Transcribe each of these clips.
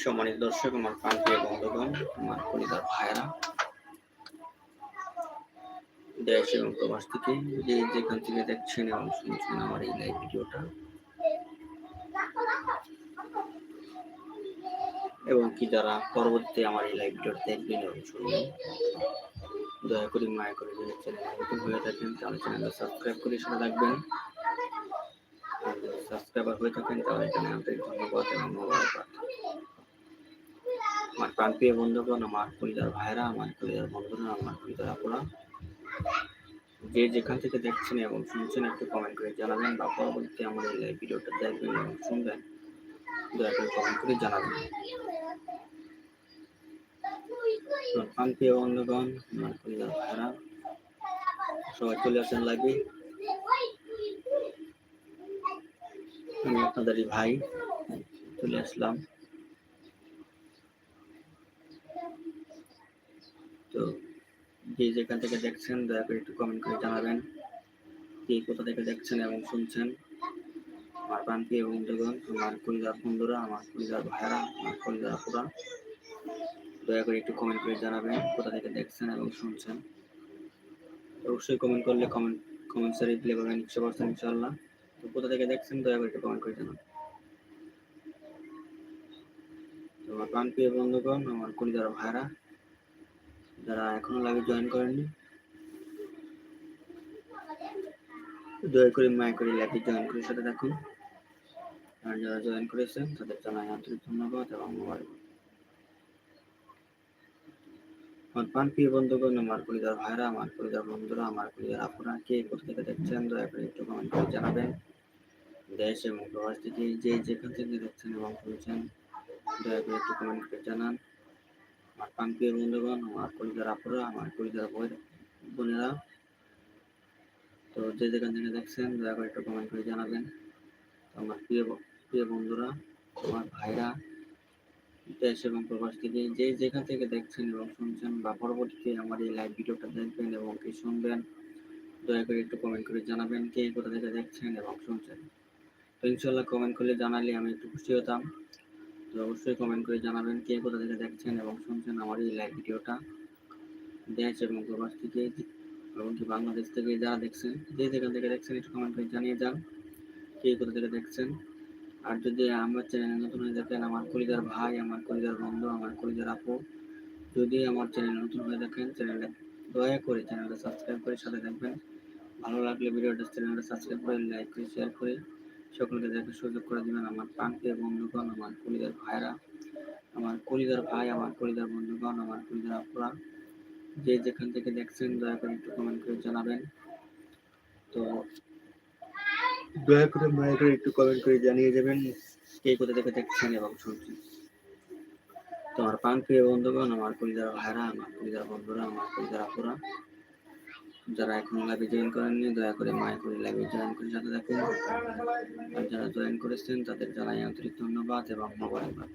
সম্মানিত দর্শক, আমার প্রান্তীয় বন্ধুগণ, আমার পরিবার ভাইয়েরা। দেশ এবং প্রবাস থেকে যে যেখান থেকে দেখছেন এবং শুনছেন আমার এই লাইভ ভিডিওটা, এবং কি যারা পরবর্তীতে আমার এই লাইভ ভিডিওটা দেখবেন এবং শুনবেন, দয়া করে মায়া করে যদি চ্যানেল নতুন হয়ে থাকেন, তাহলে চ্যানেলটা সাবস্ক্রাইব করে সাথে রাখবেন সাবস্ক্রাইবার হয়ে থাকেন, তাহলে চ্যানেল আন্তরিক ধন্যবাদ এবং মোবারকবাদ। আমার প্রাণপ্রিয় বন্ধুগণ, আমার পরিবার ভাইরা আমার পরিবার বন্ধুরা, আমার পরিবার আপুরা, যে যেখান থেকে দেখছেন এবং শুনছেন একটু কমেন্ট করে জানাবেন বা পরবর্তীতে আমার এই ভিডিওটা দেখবেন এবং শুনবেন, দয়া করে কমেন্ট করে জানাবেন। আমার প্রাণপ্রিয় বন্ধুগণ, আমার পরিবার ভাইরা সবাই চলে আসেন লাইভে আমি আপনাদেরই ভাই, চলে আসলাম তো যে যেখান থেকে দেখছেন, দয়া করে একটু কমেন্ট করে জানাবেন। কে কোথা থেকে দেখছেন এবং শুনছেন। আমার প্রান্তীয় বন্ধুগণ, আমার পরিবার বন্ধুরা, আমার পরিবার ভাইরা আমার পরিবার আপুরা, দয়া করে একটু কমেন্ট করে জানাবেন কোথা থেকে দেখছেন এবং শুনছেন। অবশ্যই কমেন্ট করলে কমেন্ট কমেন্টসে রিপ্লাই পাবেন একশো পার্সেন্ট ইনশাল্লাহ তো কোথা থেকে দেখছেন, দয়া করে একটু কমেন্ট করে জানান তো আমার প্রাণপ্রিয় বন্ধুগণ, আমার কলিদার ভাইরা যারা এখনও লাইভে জয়েন করেননি, দয়া করে মায়া করে লাইভে জয়েন করে সাথে দেখুন আর যারা জয়েন করেছেন, তাদের জানাই আন্তরিক ধন্যবাদ এবং মোবাইল আমার প্রাণপ্রিয় বন্ধুগণ, আমার পরিবার ভাইরা, আমার পরিবার বন্ধুরা, আমার পরিবার আপনারা কে কোথা দেখছেন, দয়া করে একটু কমেন্ট করে জানাবেন। দেশ এবং প্রবাস থেকে যে যেখান থেকে দেখছেন এবং শুনছেন, দয়া করে একটু কমেন্ট করে জানান। আমার প্রাণপ্রিয় বন্ধুগণ, আমার পরিবার আপুরা, আমার পরিবার বোনেরা। তো যে যেখান থেকে দেখছেন, দয়া করে একটু কমেন্ট করে জানাবেন। আমার প্রিয় প্রিয় বন্ধুরা, আমার ভাইরা, দেশ এবং প্রবাস থেকে যে যেখান থেকে দেখছেন এবং শুনছেন বা পরবর্তীতে আমার এই লাইভ ভিডিওটা দেখবেন এবং কি শুনবেন, দয়া করে একটু কমেন্ট করে জানাবেন কে কোথা থেকে দেখছেন এবং শুনছেন। তো ইনশাল্লাহ কমেন্ট করলে জানালে আমি একটু খুশি হতাম। তো অবশ্যই কমেন্ট করে জানাবেন কে কোথা থেকে দেখছেন এবং শুনছেন আমার এই লাইভ ভিডিওটা। দেশ এবং প্রবাস থেকে, এমনকি বাংলাদেশ থেকে যারা দেখছেন, যে যেখান থেকে দেখছেন একটু কমেন্ট করে জানিয়ে যান কে কোথা থেকে দেখছেন। আর যদি আমার চ্যানেল নতুন হয়ে থাকেন, আমার কলিজার ভাই, আমার কলিজার বন্ধু, আমার কলিজার আপু, যদি আমার চ্যানেল নতুন হয়ে থাকেন চ্যানেলটা দয়া করে চ্যানেলটা সাবস্ক্রাইব করে সাথে থাকবেন। ভালো লাগলে ভিডিওটা চ্যানেলটা সাবস্ক্রাইব করে লাইক করে শেয়ার করে সকলকে দেখার সুযোগ করে দিবেন আমার প্রান্তীয় বন্ধুগণ, আমার কলিজার ভাইরা, আমার কলিজার ভাই, আমার কলিজার বন্ধুগণ, আমার কলিজার আপুরা। যে যেখান থেকে দেখছেন, দয়া করে একটু কমেন্ট করে জানাবেন। তো দয়া করে, মায়া করে একটু কমেন্ট করে জানিয়ে যাবেন কে কোথা থেকে দেখছেন এবং শুনছেন। তো আমার পান বন্ধুগণ, আমার কলিজার ভাইরা, আমার কলিজার বন্ধুরা, আমার কলিজার আপুরা যারা এখন লাইভে জয়েন করেননি, দয়া করে মায়া করে লাইভে জয়েন করে সাথে দেখুন আর যারা জয়েন করেছেন, তাদের জানাই আন্তরিক ধন্যবাদ এবং মোবারকবাদ।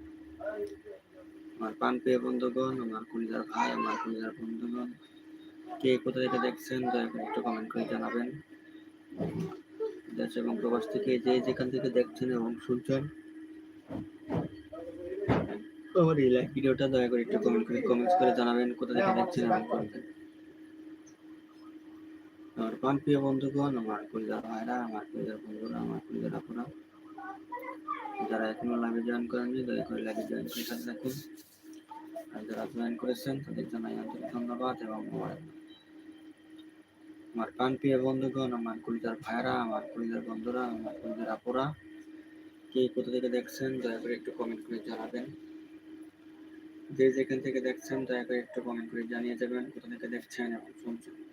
আমার পান প্রিয় বন্ধুগণ, আমার কলিজার ভাই, আমার কলিজার বন্ধুগণ, কে কোথা থেকে দেখছেন, দয়া করে একটু কমেন্ট করে জানাবেন। দেশ এবং প্রবাস থেকে যে যেখান থেকে দেখছেন এবং শুনছেন, আমার এই লাইভ ভিডিওটা দয়া করে একটু কমেন্ট করে কমেন্টস করে জানাবেন কোথা থেকে দেখছেন এবং শুনছেন। আমার প্রিয় বন্ধুগণ, আমার পরিবার ভাইরা, আমার পরিবার বন্ধুরা, আমার পরিবার আপুরা। যারা এখনও লাইভে জয়েন করেননি, দয়া করে লাইভে জয়েন করে সাথে থাকুন। আর যারা জয়েন করেছেন, তাদের জানাই আন্তরিক ধন্যবাদ এবং আমার প্রাণ প্রিয় বন্ধুগণ, আমার কলিজার ভাইরা, আমার কলিজার বন্ধুরা, আমার কলিজার আপুরা। কে কোথা থেকে দেখছেন, দয়া করে একটু কমেন্ট করে জানাবেন। যে যেখান থেকে দেখছেন, দয়া করে একটু কমেন্ট করে জানিয়ে দেবেন কোথা থেকে দেখছেন এবং শুনছেন।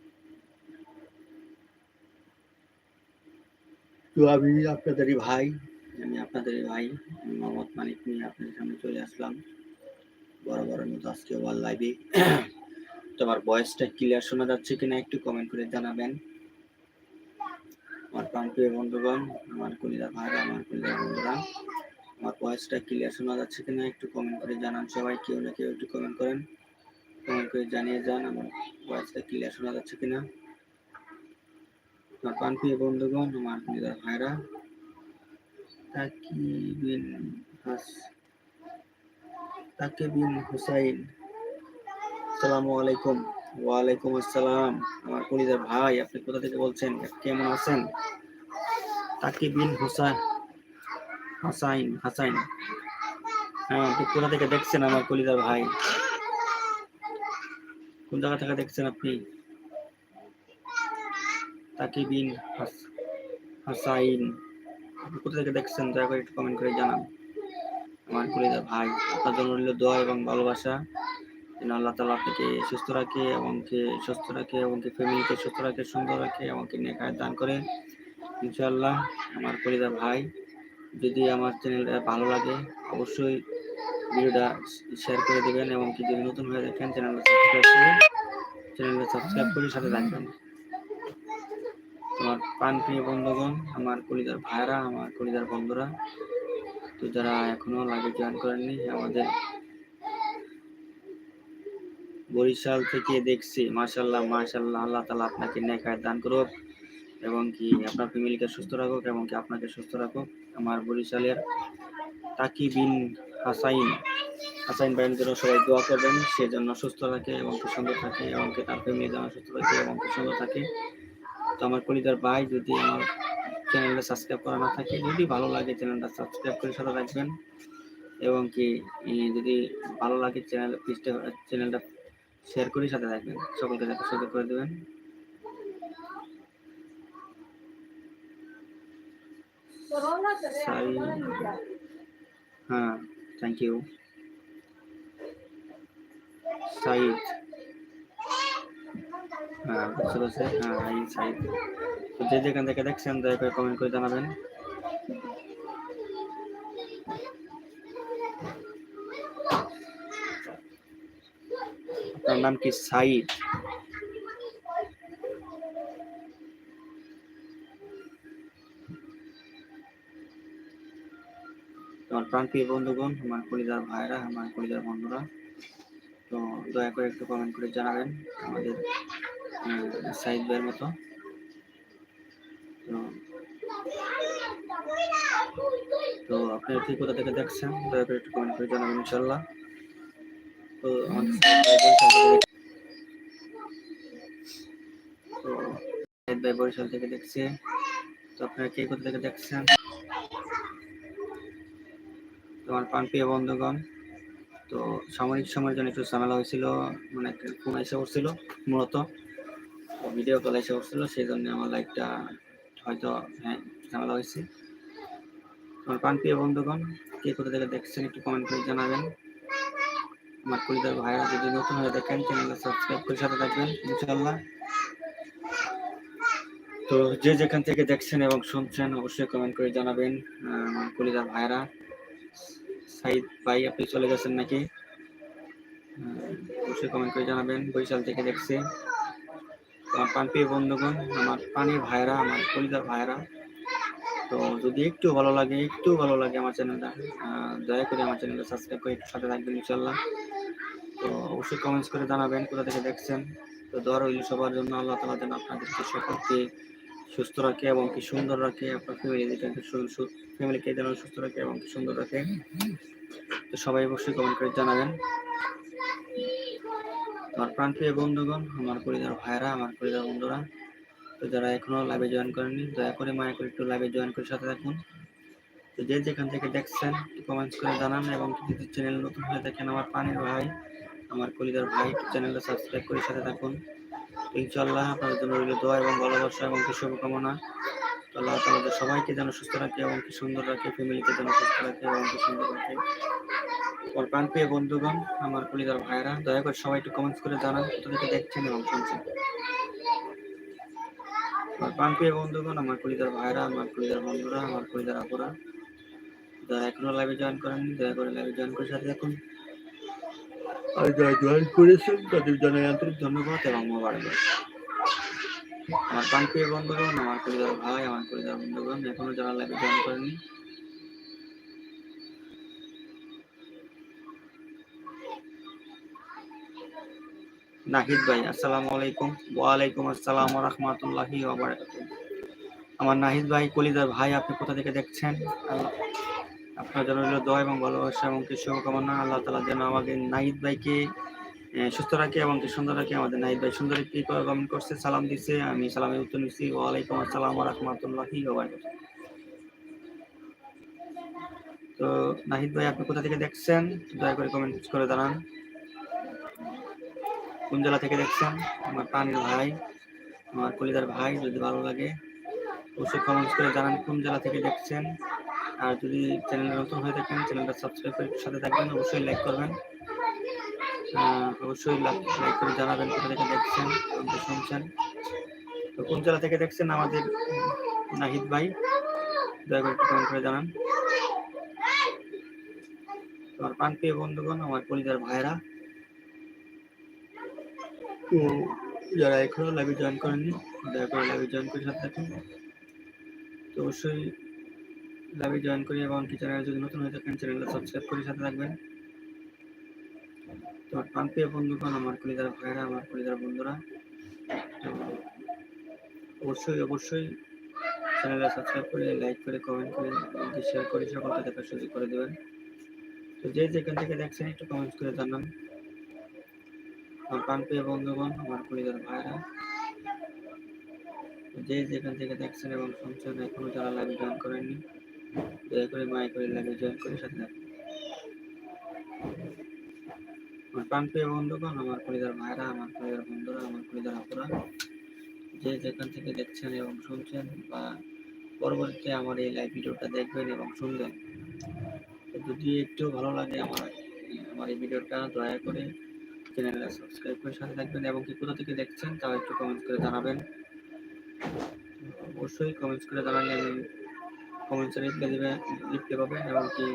তো আমি আপনাদেরই ভাই, আমি আপনাদেরই ভাই মোহাম্মদ মানিক নিয়ে আপনাদের সামনে চলে আসলাম। বড় বড় মতো আজকে ওয়াল লাইভে তোমার ভয়েসটা ক্লিয়ার শোনা যাচ্ছে কিনা একটু কমেন্ট করে জানাবেন। আমার প্রান্তীয় বন্ধুগণ, আমার কলিদার ভাইরা আমার কলিদার বন্ধুরা, আমার ভয়েসটা ক্লিয়ার শোনা যাচ্ছে কিনা একটু কমেন্ট করে জানান। সবাই কেউ না কেউ একটু কমেন্ট করেন। কমেন্ট করে জানিয়ে যান আমার ভয়েসটা ক্লিয়ার শোনা যাচ্ছে কিনা। আমার প্রান্তীয় বন্ধুগণ, আমার কলিদার ভাইরা হাস হুসাইন। আলাইকুম। আসসালাম। আমার কলিজার ভাই, আপনি কোথা থেকে বলছেন? কেমন আছেন? তাকে বিন হুসাইন হাসাইন হাসাইন। হ্যাঁ আপনি কোথা থেকে দেখছেন আমার কলিজার ভাই? কোন জায়গা থেকে দেখছেন আপনি? তাকে বিন হাস- হাসাইন। আপনি কোথা থেকে দেখছেন? দয়া করে একটু কমেন্ট করে জানান। আমার কলিজার ভাই, আপনার জন্য রইল দোয়া এবং ভালোবাসা। যেন আল্লাহ তালা আপনাকে সুস্থ রাখে এবং কে সুস্থ রাখে এবং কি ফ্যামিলিকে সুস্থ রাখে, সুন্দর রাখে এবং কি নেখায় দান করে। ইনশাআল্লাহ, আমার কলিজার ভাই, যদি আমার চ্যানেলটা ভালো লাগে, অবশ্যই ভিডিওটা শেয়ার করে দেবেন এবং কি যদি নতুন হয়ে দেখেন চ্যানেলটা সাবস্ক্রাইব করে চ্যানেলটা সাবস্ক্রাইব করে সাথে থাকবেন। আমার প্রাণ প্রিয় বন্ধুগণ, আমার কলিজার ভাইরা আমার কলিজার বন্ধুরা। তো যারা এখনও লাইভে জয়েন করেননি, আমাদের বরিশাল থেকে দেখছি। মাশাল্লাহ মাশাল্লাহ আল্লাহ তালা আপনাকে নেকায় দান করুক এবং কি আপনার ফ্যামিলিকে সুস্থ রাখুক এবং কি আপনাকে সুস্থ রাখুক। আমার বরিশালের তাকি বিন হাসাইন হাসাইন ভাইয়ের জন্য সবাই দোয়া করবেন। সে যেন সুস্থ থাকে এবং সুন্দর থাকে এবং কি তার ফ্যামিলি যেন সুস্থ থাকে এবং সুন্দর থাকে। তো আমার কলিদার ভাই যদি আমার চ্যানেলটা সাবস্ক্রাইব করা না থাকে, যদি ভালো লাগে চ্যানেলটা সাবস্ক্রাইব করে সাথে রাখবেন এবং কি যদি ভালো লাগে চ্যানেল, পেজটা, চ্যানেলটা শেয়ার করে সাথে থাকবেন। সকলকে দেখা সুযোগ করে দেবেন। হ্যাঁ থ্যাংক ইউ হ্যাঁ বুঝতে পারছি। হ্যাঁ এই সাইদ তো যে যেখান থেকে দেখছেন দয়া করে কমেন্ট করে জানাবেন। আপনার নাম কি? সাইদ। তোমার প্রান্তীয় বন্ধুগণ, আমার কলিজার ভাইরা আমার কলিজার বন্ধুরা, তো দয়া করে একটু কমেন্ট করে জানাবেন আমাদের সাইদ ভাইয়ের মতো। তো আপনি ঠিক কোথা থেকে দেখছেন। দয়া করে একটু কমেন্ট করে জানাবেন ইনশাল্লাহ তো সাইদ ভাই বরিশাল থেকে দেখছে। তো আপনারা কে কোথা থেকে দেখছেন। তোমার প্রাণপ্রিয় বন্ধুগণ, তো সাময়িক সময়ের জন্য একটু ঝামেলা হয়েছিল। মানে ফোন এসে পড়ছিল, মূলত। ভিডিও কল এসে পড়ছিল সেই জন্য আমার লাইভটা হয়তো হ্যাঁ ঝামেলা হয়েছে। আমার প্রাণপ্রিয় বন্ধুগণ, কে কোথা থেকে দেখছেন একটু কমেন্ট করে জানাবেন। আমার পরিবার ভাইরা যদি নতুন হয়ে দেখেন, চ্যানেলটা সাবস্ক্রাইব করে সাথে থাকবেন, ইনশাআল্লাহ। তো যে যেখান থেকে দেখছেন এবং শুনছেন, অবশ্যই কমেন্ট করে জানাবেন আমার কলিজার ভাইরা। সাইদ ভাই, আপনি চলে গেছেন নাকি? অবশ্যই কমেন্ট করে জানাবেন, বরিশাল থেকে দেখছে। আমার পানপ্রিয় বন্ধুগণ, আমার পানির ভাইরা আমার কলিজার ভাইরা তো যদি একটু ভালো লাগে, একটু ভালো লাগে আমার চ্যানেলটা দয়া করে আমার চ্যানেলটা সাবস্ক্রাইব করে একটু সাথে থাকবেন ইনশাল্লাহ তো অবশ্যই কমেন্টস করে জানাবেন কোথা থেকে দেখছেন। তো দোয়া রইল সবার জন্য, আল্লাহ তালা যেন আপনাদেরকে সকলকে সুস্থ রাখে এবং কি সুন্দর রাখে, আপনার ফ্যামিলিকে ফ্যামিলিকে যেন সুস্থ রাখে এবং কি সুন্দর রাখে। তো সবাই অবশ্যই কমেন্ট করে জানাবেন। আমার প্রাণপ্রিয় বন্ধুগণ, আমার পরিবার ভাইরা আমার পরিবার বন্ধুরা, তো যারা এখনও লাইভে জয়েন করেননি, দয়া করে মায়া করে একটু লাইভে জয়েন করে সাথে থাকুন। তো যে যেখান থেকে দেখছেন কমেন্টস করে জানান এবং যদি চ্যানেল নতুন হয়ে দেখেন আমার পানির ভাই, আমার কলিদার ভাই চ্যানেলটা সাবস্ক্রাইব করে সাথে থাকুন। তো ইনশাআল্লাহ আপনাদের জন্য রইল দোয়া এবং ভালোবাসা এবং শুভকামনা আল্লাহ তাআলা সবাইকে যেন সুস্থ রাখে এবং কি সুন্দর রাখে, ফ্যামিলিকে যেন সুস্থ রাখে এবং কি সুন্দর রাখে। ওর প্রাণপ্রিয় বন্ধুগণ, আমার কলিদার ভাইরা দয়া করে সবাই একটু কমেন্টস করে জানান কোথা দেখছেন এবং শুনছেন। আমার প্রাণপ্রিয় বন্ধুগণ, আমার কলিদার ভাইরা আমার কলিদার বন্ধুরা, আমার কলিদার আপুরা যারা এখনও লাইভে জয়েন করেননি দয়া করে লাইভে জয়েন করে সাথে থাকুন। আর যারা জয়েন করেছেন, তাদের জানাই আন্তরিক ধন্যবাদ এবং মোবারকবাদ। আমার প্রাণপ্রিয় বন্ধুগণ, আমার পরিবার ভাই, আমার পরিবার বন্ধুগণ, এখনও যারা লাইভে জয়েন করেনি। নাহিদ ভাই, আসসালামু আলাইকুম। ওয়ালাইকুম আসসালাম ওয়া রাহমাতুল্লাহি ওয়া বারাকাতুহু। আমার নাহিদ ভাই কলিদার ভাই, আপনি কোথা থেকে দেখছেন? আপনার জন্য রইল দোয়া এবং ভালোবাসা এবং কি শুভকামনা। আল্লাহ তালা যেন আমাকে নাহিদ ভাইকে সুস্থ রাখে এবং সুন্দর রাখে আমাদের নাহিদ ভাই। সুন্দর একটি কমেন্ট করছে? সালাম দিছে, আমি সালামের উত্তর নিচ্ছি। ওয়ালাইকুম আসসালাম রহমতুল্লাহি তো নাহিদ ভাই, আপনি কোথা থেকে দেখছেন? দয়া করে কমেন্ট করে জানান। কোন জেলা থেকে দেখছেন? আমার পানির ভাই, আমার কলিদার ভাই, যদি ভালো লাগে অবশ্যই কমেন্টস করে জানান কোন জেলা থেকে দেখছেন। আর যদি চ্যানেলে নতুন হয়ে থাকেন চ্যানেলটা সাবস্ক্রাইব করে সাথে থাকবেন, অবশ্যই লাইক করবেন। অবশ্যই লাইক করে জানাবেন, কোথা থেকে দেখছেন শুনছেন। তো কোন জেলা থেকে দেখছেন আমাদের নাহিদ ভাই, দয়া করে একটু কমেন্ট করে জানান। আমার প্রাণ প্রিয় বন্ধুগণ, আমার পরিবার ভাইরা তো যারা এখনও লাইভে জয়েন করেননি, দয়া করে লাইভে জয়েন করে সাথে থাকুন। তো অবশ্যই লাইভে জয়েন করে এবং কি চ্যানেল যদি নতুন হয়ে থাকেন চ্যানেলটা সাবস্ক্রাইব করে সাথে থাকবেন। তোমার প্রাণ বন্ধুগণ, আমার কলিদার ভাইরা আমার কলিদার বন্ধুরা, অবশ্যই অবশ্যই চ্যানেলটা সাবস্ক্রাইব করে লাইক করে কমেন্ট করে শেয়ার করে, সকলকে দেখার সুযোগ করে দেবেন। তো যে যেখান থেকে দেখছেন, একটু কমেন্ট করে জানান। আমার প্রাণ বন্ধুগণ, আমার পরিবার ভাইরা যে যেখান থেকে দেখছেন এবং শুনছেন, এখনও যারা লাইভ জয়েন করেননি, দয়া করে মাই করে লাইভে জয়েন করে সাথে থাকুন। আমার প্রাণ প্রিয় বন্ধুগণ, আমার পরিবার ভাইরা আমার পরিবার বন্ধুরা, আমার পরিবার আপুরা, যে যেখান থেকে দেখছেন এবং শুনছেন বা পরবর্তীতে আমার এই লাইভ ভিডিওটা দেখবেন এবং শুনবেন যদি একটু ভালো লাগে আমার আমার এই ভিডিওটা, দয়া করে চ্যানেলটা সাবস্ক্রাইব করে সাথে থাকবেন এবং কি কোথা থেকে দেখছেন তাও একটু কমেন্ট করে জানাবেন। অবশ্যই কমেন্টস করে জানালে আমি কমেন্টসে রিপ্লাই দেবে রিপ্লাই পাবেন এবং কি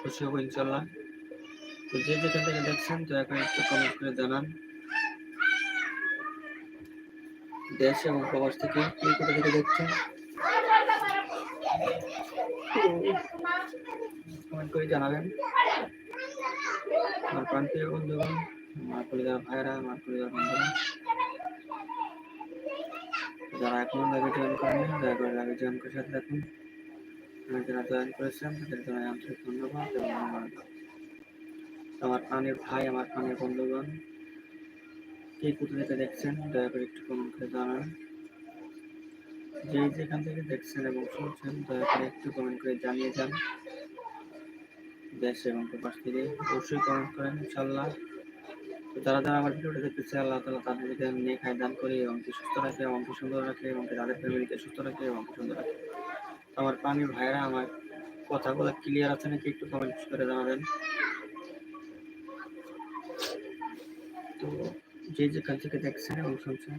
খুশি হব ইনশাল্লাহ তো যে যেখান থেকে দেখছেন দয়া করে একটু কমেন্ট করে জানান। দেশ এবং প্রবাস থেকে কে কোথা থেকে দেখছেন? কমেন্ট করে জানাবেন। আমার প্রান্তীয় বন্ধুগণ, আমার পরিবার ভাইয়েরা, আমার পরিবার বন্ধুরা, যারা এখনও লাইভে জয়েন করেনি দয়া করে লাইভে জয়েন করে সাথে থাকুন। যারা জয়েন করেছেন, তাদের জন্য আন্তরিক ধন্যবাদ এবং আমার আমার প্রাণের ভাই, আমার প্রাণের বন্ধুগণ কে কোথা দেখছেন, দয়া করে একটু কমেন্ট করে জানান। যে যেখান থেকে দেখছেন এবং শুনছেন, দয়া করে একটু কমেন্ট করে জানিয়ে যান। দেশ এবং প্রবাস থেকে অবশ্যই কমেন্ট করেন ইনশাল্লাহ তো যারা যারা আমার ভিডিওটা দেখতেছে, আল্লাহ তালা তাদেরকে নেক হায় দান করি এবং কি সুস্থ রাখে এবং কি সুন্দর রাখে এবং কি তাদের ফ্যামিলিকে সুস্থ রাখে এবং সুন্দর রাখে। আমার প্রাণীর ভাইরা, আমার কথাগুলো ক্লিয়ার আছে নাকি একটু কমেন্ট করে জানাবেন। যে যেখান থেকে দেখছেন এবং শুনছেন,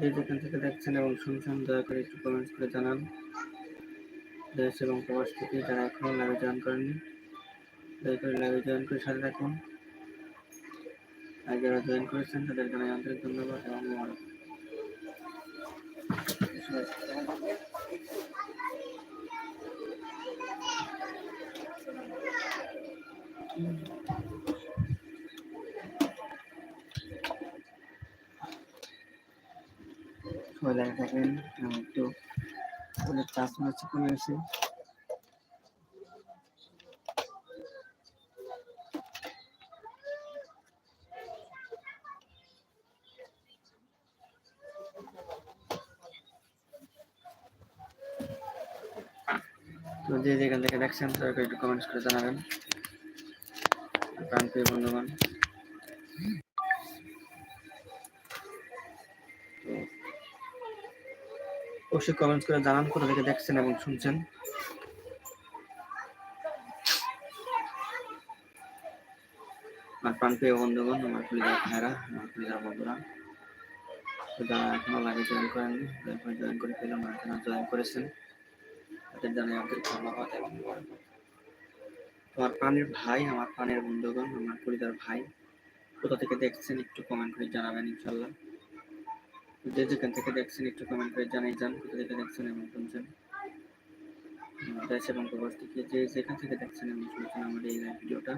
যে যেখান থেকে দেখছেন এবং শুনছেন, দয়া করে একটু কমেন্টস করে জানান। দেশ এবং প্রবাস থেকে যারা এখনও লাইভে জয়েন করেননি, দয়া করে লাইভে জয়েন করে সাথে থাকুন। আর যারা জয়েন করেছেন তাদের জানাই আন্তরিক ধন্যবাদ এবং মোবারক। সবাই লাইভে থাকেন আমি একটু ওদের চাষ মাছ কমে গেছে তো যে যেখান থেকে দেখছেন দয়া করে একটু কমেন্টস করে জানাবেন। প্রাণ প্রিয় বন্ধুগণ। অবশ্যই কমেন্টস করে জানান কোথা থেকে দেখছেন এবং শুনছেন আমার প্রাণ প্রিয় বন্ধুগণ, আমার প্রিয় ভাইরা আমার প্রিয় বন্ধুরা, যারা এখনও লাইভে জয়েন করেননি দয়া জয়েন করে পেলাম আর যারা জয়েন করেছেন, তাদের জানাই আন্তরিক ধন্যবাদ এবং। তোমার প্রাণের ভাই, আমার প্রাণের বন্ধুগণ, আমার পরিবার ভাই, কোথা থেকে দেখছেন একটু কমেন্ট করে জানাবেন ইনশাল্লাহ যে যেখান থেকে দেখছেন একটু কমেন্ট করে জানিয়ে যান কোথা থেকে দেখছেন এবং শুনছেন। দেশ এবং প্রবাস থেকে যে যেখান থেকে দেখছেন এবং শুনছেন আমার এই লাইভ ভিডিওটা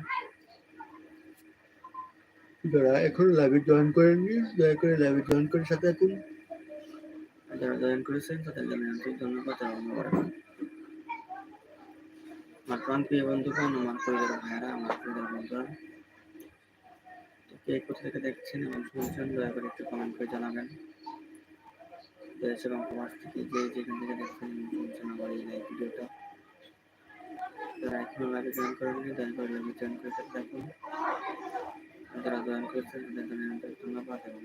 যারা এখন লাইভে জয়েন করেননি দয়া করে লাইভে জয়েন করে সাথে থাকুন। যারা জয়েন করেছেন তাদের জন্য আন্তরিক ধন্যবাদ এবং মোবারকবাদ। আমার প্রাণ প্রিয় বন্ধুগণ আমার পরিবারের ভাইয়েরা আমার পরিবারের বন্ধুরা। কে কোথা থেকে দেখছেন এবং শুনছেন দয়া করে একটু কমেন্ট করে জানাবেন। দেশ এবং কমার্স থেকে যে যেখান থেকে দেখছেন ইনফরমেশন আমার এই লাইভ ভিডিওটা যারা এখনও লাইভে জয়েন করেননি করে লাইভে জয়েন করে থাকুন যারা জয়েন করেছেন, তাদের জন্য অনেক ধন্যবাদ এবং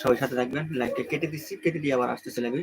সবাই সাথে থাকবেন। লাইভটা কেটে দিচ্ছি, কেটে দিয়ে আবার আসতেছে লাইভে